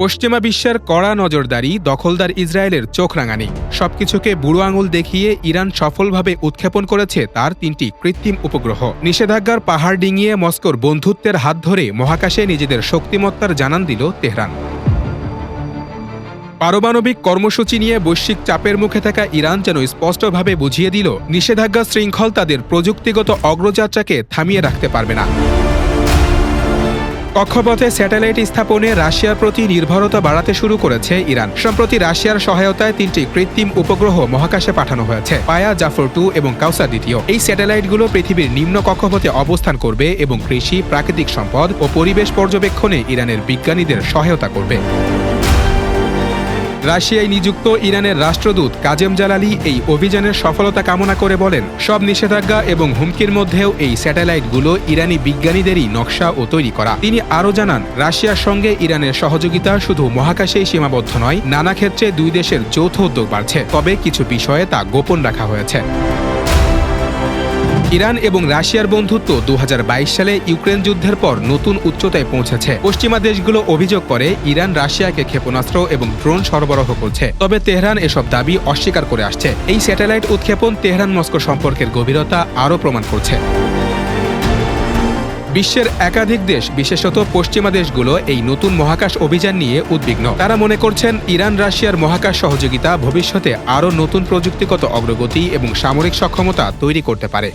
পশ্চিমা বিশ্বের কড়া নজরদারি দখলদার ইসরায়েলের চোখ রাঙানি। সবকিছুকে বুড়ো আঙুল দেখিয়ে ইরান সফলভাবে উৎক্ষেপণ করেছে তার তিনটি কৃত্রিম উপগ্রহ। নিষেধাজ্ঞার পাহাড় ডিঙিয়ে মস্কোর বন্ধুত্বের হাত ধরে মহাকাশে নিজেদের শক্তিমত্তার জানান দিল তেহরান। পারমাণবিক কর্মসূচি নিয়ে বৈশ্বিক চাপের মুখে থাকা ইরান যেন স্পষ্টভাবে বুঝিয়ে দিল, নিষেধাজ্ঞা শৃঙ্খল তাদের প্রযুক্তিগত অগ্রযাত্রাকে থামিয়ে রাখতে পারবে না। কক্ষপথে স্যাটেলাইট স্থাপনে রাশিয়ার প্রতি নির্ভরতা বাড়াতে শুরু করেছে ইরান। সম্প্রতি রাশিয়ার সহায়তায় তিনটি কৃত্রিম উপগ্রহ মহাকাশে পাঠানো হয়েছে, পায়া, জাফর টু এবং কাউসা দ্বিতীয়। এই স্যাটেলাইটগুলো পৃথিবীর নিম্ন কক্ষপথে অবস্থান করবে এবং কৃষি, প্রাকৃতিক সম্পদ ও পরিবেশ পর্যবেক্ষণে ইরানের বিজ্ঞানীদের সহায়তা করবে। রাশিয়ায় নিযুক্ত ইরানের রাষ্ট্রদূত কাজেম জালালি এই অভিযানের সফলতা কামনা করে বলেন, সব নিষেধাজ্ঞা এবং হুমকির মধ্যেও এই স্যাটেলাইটগুলো ইরানি বিজ্ঞানীদেরই নকশা ও তৈরি করা। তিনি আরও জানান, রাশিয়ার সঙ্গে ইরানের সহযোগিতা শুধু মহাকাশেই সীমাবদ্ধ নয়, নানা ক্ষেত্রে দুই দেশের যৌথ উদ্যোগ বাড়ছে, তবে কিছু বিষয়ে তা গোপন রাখা হয়েছে। ইরান এবং রাশিয়ার বন্ধুত্ব দু হাজার বাইশ সালে ইউক্রেন যুদ্ধের পর নতুন উচ্চতায় পৌঁছেছে। পশ্চিমা দেশগুলো অভিযোগ করে ইরান রাশিয়াকে ক্ষেপণাস্ত্র এবং ড্রোন সরবরাহ করছে। তবে তেহরান এসব দাবি অস্বীকার করে আসছে। এই স্যাটেলাইট উৎক্ষেপণ তেহরান মস্কো সম্পর্কের গভীরতা আরও প্রমাণ করছে। বিশ্বের একাধিক দেশ, বিশেষত পশ্চিমা দেশগুলো, এই নতুন মহাকাশ অভিযান নিয়ে উদ্বিগ্ন। তারা মনে করছেন, ইরান, রাশিয়ার মহাকাশ সহযোগিতা ভবিষ্যতে আরও নতুন প্রযুক্তিগত অগ্রগতি এবং সামরিক সক্ষমতা তৈরি করতে পারে।